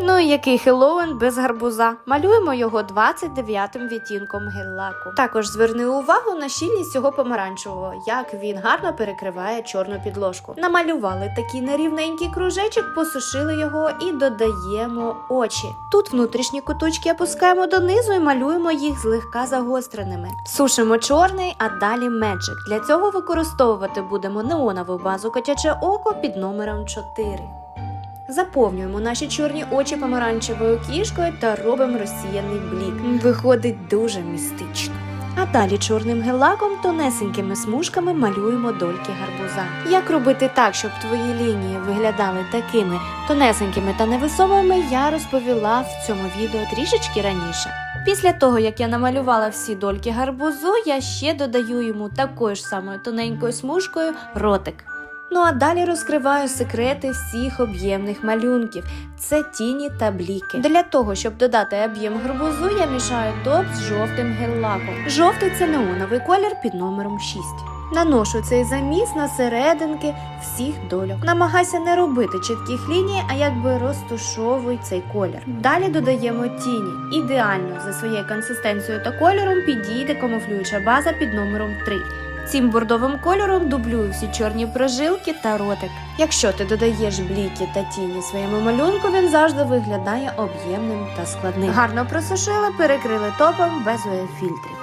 Ну і який Хеллоуін без гарбуза. Малюємо його 29-м відтінком гель-лаку. Також зверни увагу на щільність цього помаранчевого, як він гарно перекриває чорну підложку. Намалювали такий нерівненький кружечок, посушили його і додаємо очі. Тут внутрішні куточки опускаємо донизу і малюємо їх злегка загостреними. Сушимо чорний, а далі меджик. Для цього використовувати будемо неонову базу котяче око під номером 4. Заповнюємо наші чорні очі помаранчевою кішкою та робимо розсіяний блік. Виходить дуже містично. А далі чорним гелаком тонесенькими смужками малюємо дольки гарбуза. Як робити так, щоб твої лінії виглядали такими тонесенькими та невесомими, я розповіла в цьому відео трішечки раніше. Після того, як я намалювала всі дольки гарбузу, я ще додаю йому такою ж самою тоненькою смужкою ротик. Ну а далі розкриваю секрети всіх об'ємних малюнків. Це тіні та бліки. Для того, щоб додати об'єм гарбузу, я мішаю топ з жовтим гель-лаком. Жовтий це неоновий колір під номером 6. Наношу цей заміс на серединки всіх дольок. Намагайся не робити чітких ліній, а якби розтушовуй цей колір. Далі додаємо тіні. Ідеально за своєю консистенцією та кольором підійде камуфлююча база під номером 3. Цим бордовим кольором дублюю всі чорні прожилки та ротик. Якщо ти додаєш бліки та тіні своєму малюнку, він завжди виглядає об'ємним та складним. Гарно просушили, перекрили топом без фільтрів.